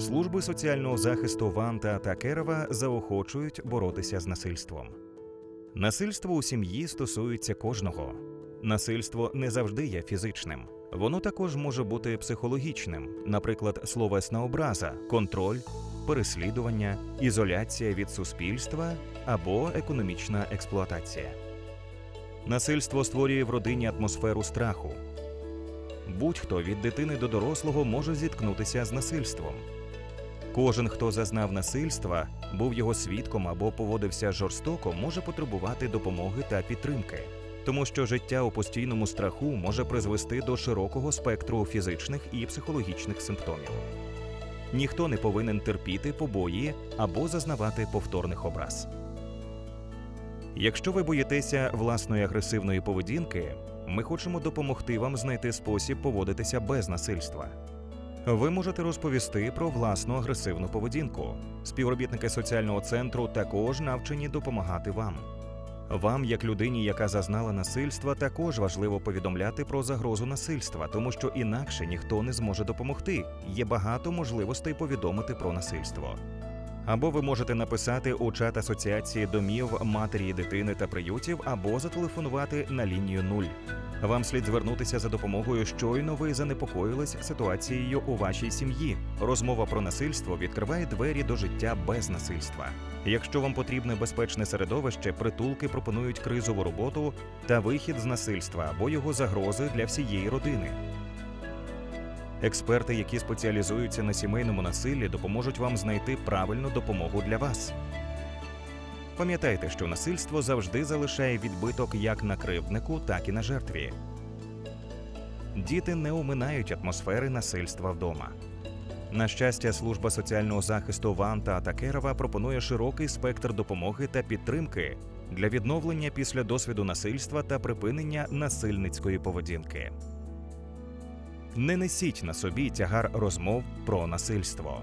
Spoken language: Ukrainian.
Служби соціального захисту Ванта та Керова заохочують боротися з насильством. Насильство у сім'ї стосується кожного. Насильство не завжди є фізичним. Воно також може бути психологічним, наприклад, словесна образа, контроль, переслідування, ізоляція від суспільства або економічна експлуатація. Насильство створює в родині атмосферу страху. Будь-хто від дитини до дорослого може зіткнутися з насильством. Кожен, хто зазнав насильства, був його свідком або поводився жорстоко, може потребувати допомоги та підтримки, тому що життя у постійному страху може призвести до широкого спектру фізичних і психологічних симптомів. Ніхто не повинен терпіти побої або зазнавати повторних образ. Якщо ви боїтеся власної агресивної поведінки, ми хочемо допомогти вам знайти спосіб поводитися без насильства. Ви можете розповісти про власну агресивну поведінку. Співробітники соціального центру також навчені допомагати вам. Вам, як людині, яка зазнала насильства, також важливо повідомляти про загрозу насильства, тому що інакше ніхто не зможе допомогти. Є багато можливостей повідомити про насильство. Або ви можете написати у чат асоціації домів матері дитини та приютів, або зателефонувати на лінію 0. Вам слід звернутися за допомогою щойно ви занепокоїлись ситуацією у вашій сім'ї. Розмова про насильство відкриває двері до життя без насильства. Якщо вам потрібне безпечне середовище, притулки пропонують кризову роботу та вихід з насильства або його загрози для всієї родини. Експерти, які спеціалізуються на сімейному насиллі, допоможуть вам знайти правильну допомогу для вас. Пам'ятайте, що насильство завжди залишає відбиток як на кривднику, так і на жертві. Діти не оминають атмосфери насильства вдома. На щастя, служба соціального захисту Ванта та Керова пропонує широкий спектр допомоги та підтримки для відновлення після досвіду насильства та припинення насильницької поведінки. Не несіть на собі тягар розмов про насильство.